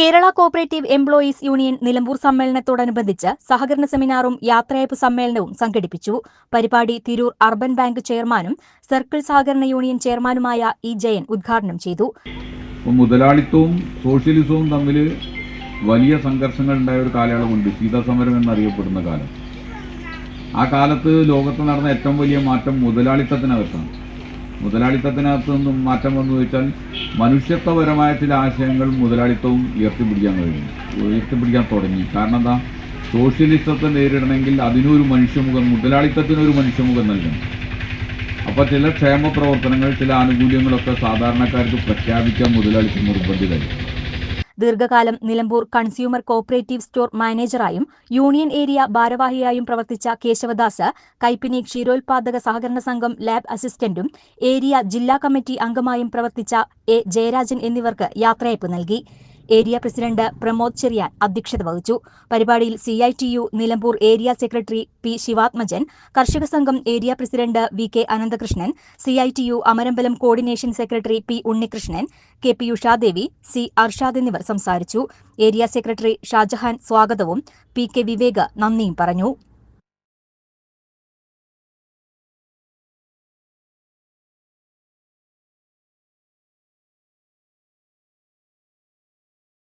Kerala cooperative employees union Nilambur സമ്മേളനത്തോടനുബന്ധിച്ച് സഹകരണ സെമിനാറും യാത്രയയപ്പ് സമ്മേളനവും സംഘടിപ്പിച്ചു. പരിപാടി തിരൂർ അർബൻ ബാങ്ക് ചെയർമാനും സർക്കിൾ സഹകരണ യൂണിയൻ ചെയർമാനുമായ ഇ ജയൻ ഉദ്ഘാടനം ചെയ്തു. മുതലാളിത്തവും സോഷ്യലിസവും തമ്മിൽ വലിയ സംഘർഷങ്ങൾ ഉണ്ടായ ഒരു കാലയളവുണ്ട്. ശീതസമരം എന്നറിയപ്പെടുന്ന കാലം. ആ കാലത്ത് ലോകത്ത് നടന്ന ഏറ്റവും വലിയ മാറ്റം മുതലാളിത്തത്തിനകത്താണ്. മുതലാളിത്തത്തിനകത്ത് നിന്നും മാറ്റം വന്നു വെച്ചാൽ മനുഷ്യത്വപരമായ ചില ആശയങ്ങൾ മുതലാളിത്തവും ഉയർത്തിപ്പിടിക്കാൻ കഴിഞ്ഞു ഉയർത്തിപ്പിടിക്കാൻ തുടങ്ങി. കാരണം എന്താ? സോഷ്യലിസത്തെ നേരിടണമെങ്കിൽ അതിനൊരു മനുഷ്യമുഖം മുതലാളിത്തത്തിനൊരു മനുഷ്യമുഖം നൽകണം. അപ്പോൾ ചില ക്ഷേമ പ്രവർത്തനങ്ങൾ ചില ആനുകൂല്യങ്ങളൊക്കെ സാധാരണക്കാർക്ക് പ്രഖ്യാപിക്കാൻ മുതലാളിത്തം നിർബന്ധിതമായി ദീർഘകാലം നിലമ്പൂർ കൺസ്യൂമർ കോപ്പറേറ്റീവ് സ്റ്റോർ മാനേജറായും യൂണിയൻ ഏരിയ ഭാരവാഹിയായും പ്രവർത്തിച്ച കേശവദാസ് കൈപ്പിനി ക്ഷീരോത്പാദക സഹകരണ സംഘം ലാബ് അസിസ്റ്റന്റും ഏരിയ ജില്ലാ കമ്മിറ്റി അംഗമായും പ്രവർത്തിച്ച എ ജയരാജൻ എന്നിവർക്ക് യാത്രയയപ്പ് നൽകി. ഏരിയ പ്രസിഡന്റ് പ്രമോദ് ചെറിയാൻ അധ്യക്ഷത വഹിച്ചു. പരിപാടിയിൽ C I T U Nilambur area secretary P Shivathmajan Karshaka Sangham area president V K Ananthakrishnan C I T U Amarambalam coordination secretary P Unnikrishnan K P Ushadevi C Arshad എന്നിവർ സംസാരിച്ചു. Area secretary Shah Jahan സ്വാഗതവും P K Vivek നന്ദിയും പറഞ്ഞു.